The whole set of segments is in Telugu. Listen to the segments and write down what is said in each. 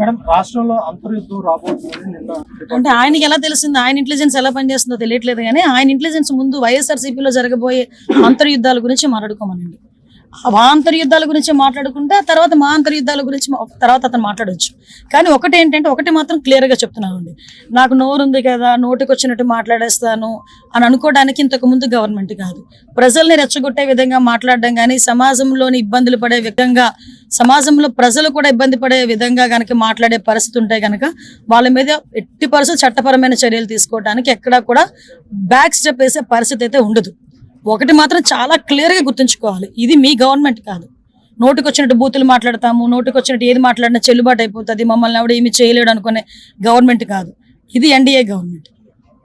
మేడం రాష్ట్రంలో అంతర్యుద్ధం రాబోతుంది నిన్న అంటే ఆయనకి ఎలా తెలిసింది? ఆయన ఇంటెలిజెన్స్ ఎలా పనిచేస్తుందో తెలియట్లేదు కానీ ఆయన ఇంటెలిజెన్స్ ముందు వైఎస్ఆర్సీపీలో జరగబోయే అంతర్యుద్ధాల గురించి మాట్లాడుకోమనండి. ఆ అంతర్యుద్ధాల గురించి మాట్లాడుకుంటే ఆ తర్వాత మా అంతర్యుద్ధాల గురించి తర్వాత అతను మాట్లాడొచ్చు. కానీ ఒకటి ఏంటంటే ఒకటి మాత్రం క్లియర్గా చెప్తున్నానండి. నాకు నోరు ఉంది కదా నోటికి వచ్చినట్టు మాట్లాడేస్తాను అని అనుకోవడానికి ఇంతకు ముందు గవర్నమెంట్ కాదు. ప్రజల్ని రెచ్చగొట్టే విధంగా మాట్లాడడం కానీ సమాజంలోని ఇబ్బందులు పడే విధంగా సమాజంలో ప్రజలు కూడా ఇబ్బంది పడే విధంగా కనుక మాట్లాడే పరిస్థితి ఉంటే కనుక వాళ్ళ మీద ఎట్టి పరిస్థితి చట్టపరమైన చర్యలు తీసుకోవడానికి ఎక్కడా కూడా బ్యాక్ స్టెప్ వేసే పరిస్థితి అయితే ఉండదు. ఒకటి మాత్రం చాలా క్లియర్గా గుర్తుంచుకోవాలి. ఇది మీ గవర్నమెంట్ కాదు. నోటికి వచ్చినట్టు బూతులు మాట్లాడతాము నోటికి వచ్చినట్టు ఏది మాట్లాడినా చెల్లుబాటు అయిపోతుంది మమ్మల్ని ఎవడు ఏమి చేయలేడు అనుకునే గవర్నమెంట్ కాదు. ఇది ఎన్డీఏ గవర్నమెంట్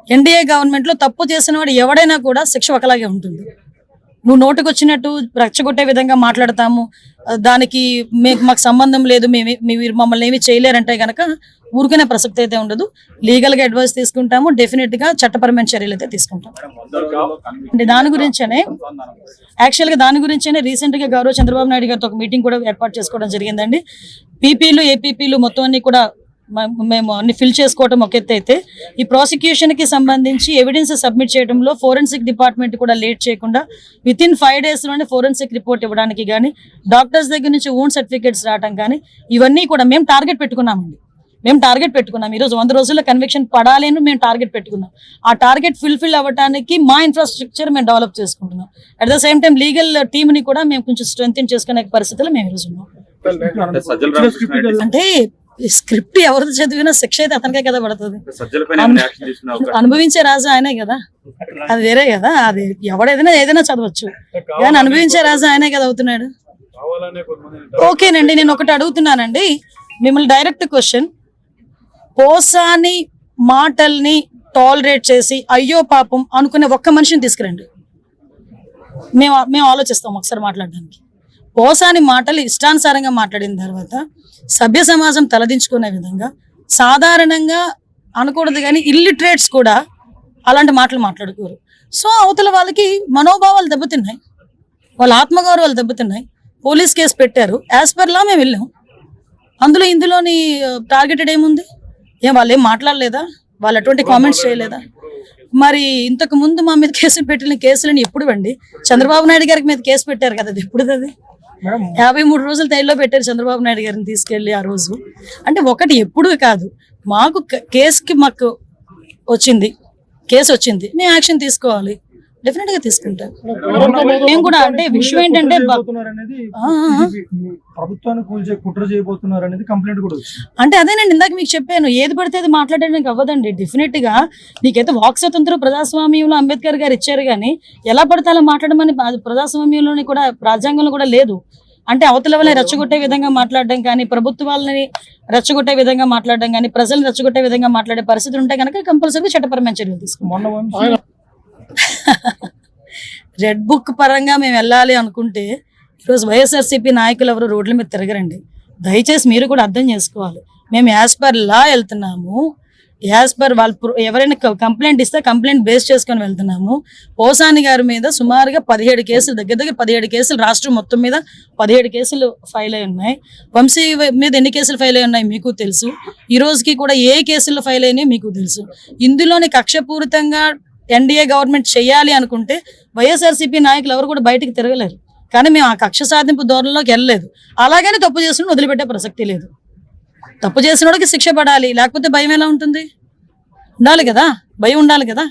ఎన్డీఏ గవర్నమెంట్లో తప్పు చేసిన వాడు ఎవడైనా కూడా శిక్ష ఒకలాగే ఉంటుంది. నువ్వు నోటుకొచ్చినట్టు వచ్చినట్టు విధంగా మాట్లాడతాము. దానికి మీకు మాకు సంబంధం లేదు మేము మీరు మమ్మల్ని ఏమి చేయలేరంటే గనక ఊరికనే ప్రసక్తి అయితే ఉండదు. లీగల్గా అడ్వైస్ తీసుకుంటాము డెఫినెట్గా చట్టపరమైన చర్యలు అయితే తీసుకుంటాం. అంటే దాని గురించనే యాక్చువల్గా దాని గురించేనే రీసెంట్గా గౌరవ చంద్రబాబు నాయుడు గారితో ఒక మీటింగ్ కూడా ఏర్పాటు చేసుకోవడం జరిగిందండి. పీపీలు ఏపీపీలు మొత్తం అన్ని కూడా మేము అన్ని ఫిల్ చేసుకోవడం ఒక ఎత్తు అయితే. ఈ ప్రాసిక్యూషన్కి సంబంధించి ఎవిడెన్స్ సబ్మిట్ చేయడంలో ఫోరెన్సిక్ డిపార్ట్మెంట్ కూడా లేట్ చేయకుండా విత్ ఇన్ ఫైవ్ డేస్లోనే ఫోరెన్సిక్ రిపోర్ట్ ఇవ్వడానికి కానీ డాక్టర్స్ దగ్గర నుంచి ఓన్ సర్టిఫికేట్స్ రావడం కానీ ఇవన్నీ కూడా మేము టార్గెట్ పెట్టుకున్నామండి. మేము టార్గెట్ పెట్టుకున్నాం. ఈరోజు వంద రోజుల్లో కన్విక్షన్ పడాలి అని మేము టార్గెట్ పెట్టుకున్నాం. ఆ టార్గెట్ ఫుల్ఫిల్ అవ్వడానికి మా ఇన్ఫ్రాస్ట్రక్చర్ మేము డెవలప్ చేసుకుంటున్నాం. At the same time legal టీమ్ని కూడా మేము కొంచెం స్ట్రెంగ్ చేసుకునే పరిస్థితులు మేము ఈరోజు ఉన్నాం. అంటే స్క్రిప్ట్ ఎవరిది చదివినా శిక్ష అయితే అతనికే కదా పడుతుంది. అనుభవించే రాజు ఆయనే కదా. అది వేరే కదా. అది ఎవడేదైనా ఏదైనా చదవచ్చు. కానీ అనుభవించే రాజు ఆయనే కదా అవుతున్నాడు. ఓకేనండి నేను ఒకటి అడుగుతున్నానండి. మిమ్మల్ని డైరెక్ట్ క్వశ్చన్. పోసాని మాటల్ని టాలరేట్ చేసి అయ్యో పాపం అనుకునే ఒక్క మనిషిని తీసుకురండి. మేము మేము ఆలోచిస్తాం ఒకసారి మాట్లాడడానికి. పోసాని మాటలు ఇష్టానుసారంగా మాట్లాడిన తర్వాత సభ్య సమాజం తలదించుకునే విధంగా సాధారణంగా అనకూడదు కానీ ఇల్లిటరేట్స్ కూడా అలాంటి మాటలు మాట్లాడుకోరు. సో అవతల వాళ్ళకి మనోభావాలు దెబ్బతిన్నాయి. వాళ్ళ ఆత్మగౌరవాలు దెబ్బతిన్నాయి. పోలీస్ కేసు పెట్టారు. యాజ్ పర్లా మేము వెళ్ళాం. అందులో ఇందులోని టార్గెటెడ్ ఏముంది? ఏం వాళ్ళు ఏం మాట్లాడలేదా? వాళ్ళు అటువంటి కామెంట్స్ చేయలేదా? మరి ఇంతకు ముందు మా మీద కేసులు పెట్టిన కేసులను ఎప్పుడు అండి చంద్రబాబు నాయుడు గారికి మీద కేసు పెట్టారు కదా అది ఎప్పుడు అది? యాభై మూడు రోజులు తైల్లో పెట్టారు చంద్రబాబు నాయుడు గారిని తీసుకెళ్ళి ఆ రోజు. అంటే ఒకటి ఎప్పుడు కాదు మాకు కేసుకి మాకు వచ్చింది. కేసు వచ్చింది. మేము యాక్షన్ తీసుకోవాలి. డెఫినెట్గా తీసుకుంటాం మేము కూడా అంటే విషయం ఏంటంటే అంటే అదేనండి ఇందాక మీకు చెప్పాను ఏది పడితే అది మాట్లాడడానికి అవ్వదండి. డెఫినెట్గా నీకైతే వాక్ స్వతంత్రం ప్రజాస్వామ్యంలో అంబేద్కర్ గారు ఇచ్చారు కానీ ఎలా పడితే అలా మాట్లాడమని ప్రజాస్వామ్యంలోని కూడా రాజ్యాంగంలో కూడా లేదు. అంటే అవతల వాళ్ళని రెచ్చగొట్టే విధంగా మాట్లాడడం కానీ ప్రభుత్వాలని రెచ్చగొట్టే విధంగా మాట్లాడడం కానీ ప్రజల్ని రెచ్చగొట్టే విధంగా మాట్లాడే పరిస్థితులు ఉంటే కనుక కంపల్సరీ చట్టపరమైన చర్యలు తీసుకుంటాం. రెడ్ బుక్ పరంగా మేము వెళ్ళాలి అనుకుంటే ఈరోజు వైఎస్ఆర్సీపీ నాయకులు ఎవరు రోడ్ల మీద తిరగరండి. దయచేసి మీరు కూడా అర్థం చేసుకోవాలి. మేము యాజ్ పర్ లా వెళ్తున్నాము. యాజ్ పర్ వాళ్ళు ఎవరైనా కంప్లైంట్ ఇస్తే కంప్లైంట్ బేస్ చేసుకొని వెళ్తున్నాము. పోసాని గారి మీద సుమారుగా పదిహేడు కేసులు దగ్గర దగ్గర పదిహేడు కేసులు రాష్ట్రం మొత్తం మీద పదిహేడు కేసులు ఫైల్ అయి ఉన్నాయి. వంశీ మీద ఎన్ని కేసులు ఫైల్ అయి ఉన్నాయి మీకు తెలుసు. ఈ రోజుకి కూడా ఏ కేసులు ఫైల్ అయినాయి మీకు తెలుసు. ఇందులోని కక్షపూరితంగా ఎన్డీఏ గవర్నమెంట్ చేయాలి అనుకుంటే వైఎస్ఆర్సీపీ నాయకులు ఎవరు కూడా బయటకు తిరగలేరు. కానీ మేము ఆ కక్ష సాధింపు ధోరణిలోకి వెళ్ళలేదు. అలాగని తప్పు చేసిన వదిలిపెట్టే ప్రసక్తి లేదు. తప్పు చేసిన వాడికి శిక్ష పడాలి లేకపోతే భయం ఎలా ఉంటుంది? ఉండాలి కదా భయం ఉండాలి కదా.